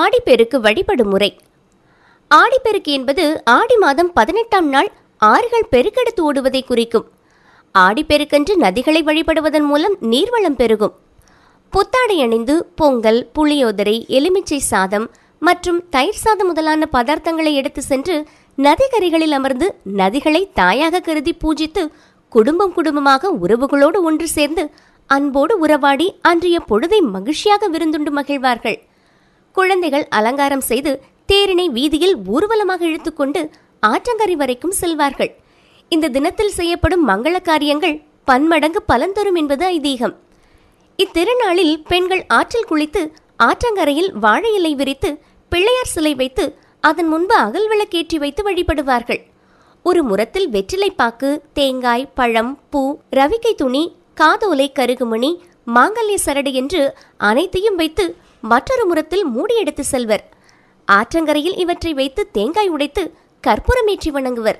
ஆடிப்பெருக்கு வழிபடும் முறை. ஆடிப்பெருக்கு என்பது ஆடி மாதம் பதினெட்டாம் நாள் ஆறுகள் பெருக்கெடுத்து ஓடுவதை குறிக்கும். ஆடிப்பெருக்கன்று நதிகளை வழிபடுவதன் மூலம் நீர்வளம் பெருகும். புத்தாடை அணிந்து பொங்கல் புளியோதரை எலுமிச்சை சாதம் மற்றும் தயிர் சாதம் முதலான பதார்த்தங்களை எடுத்து சென்று நதிக்கரைகளில் அமர்ந்து நதிகளை தாயாக கருதி பூஜித்து குடும்பம் குடும்பமாக உறவுகளோடு ஒன்று சேர்ந்து அன்போடு உறவாடி அன்றைய பொழுதை மகிழ்ச்சியாக விருந்துண்டு மகிழ்வார்கள். குழந்தைகள் அலங்காரம் செய்து தேரினை வீதியில் ஊர்வலமாக இழுத்துக்கொண்டு ஆற்றங்கரை வரைக்கும் செல்வார்கள். இந்த தினத்தில் செய்யப்படும் மங்கள காரியங்கள் பன்மடங்கு பலன் தரும் என்பது ஐதீகம். இத்திருநாளில் பெண்கள் ஆற்றில் குளித்து ஆற்றங்கரையில் வாழை இலை விரித்து பிள்ளையார் சிலை வைத்து அதன் முன்பு அகல் விளக்கேற்றி வைத்து வழிபடுவார்கள். ஒரு முரத்தில் வெற்றிலைப்பாக்கு தேங்காய் பழம் பூ ரவிக்கை துணி காதோலை கருகுமணி மாங்கல்ய சரடு என்று அனைத்தையும் வைத்து மற்றொரு முரத்தில் மூடி எடுத்து செல்வர். ஆற்றங்கரையில் இவற்றை வைத்து தேங்காய் உடைத்து கற்பூரமேற்றி வணங்குவர்.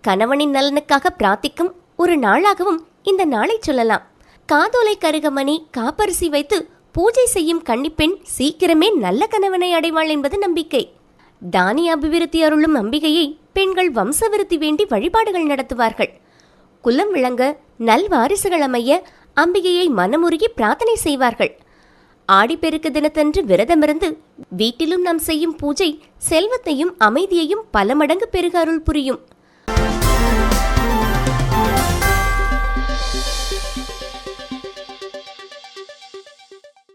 கணவனின் நலனுக்காக பிரார்த்திக்கும் ஒரு நாளாகவும் இந்த நாளை சொல்லலாம். காதோலை கருகமணி காப்பரிசி வைத்து பூஜை செய்யும் கன்னிப்பெண் சீக்கிரமே நல்ல கணவனை அடைவாள் என்பது நம்பிக்கை. தானிய அபிவிருத்தி அருளும் அம்பிகையை பெண்கள் வம்சவிருத்தி வேண்டி வழிபாடுகள் நடத்துவார்கள். குலம் விளங்க நல்வாரிசுகள் அமைய அம்பிகையை மனமுருகி பிரார்த்தனை செய்வார்கள். ஆடிப்பெருக்கு தினத்தன்று விரதமிருந்து வீட்டிலும் நாம் செய்யும் பூஜை செல்வத்தையும் அமைதியையும் பல மடங்கு பெருக அருள் புரியும்.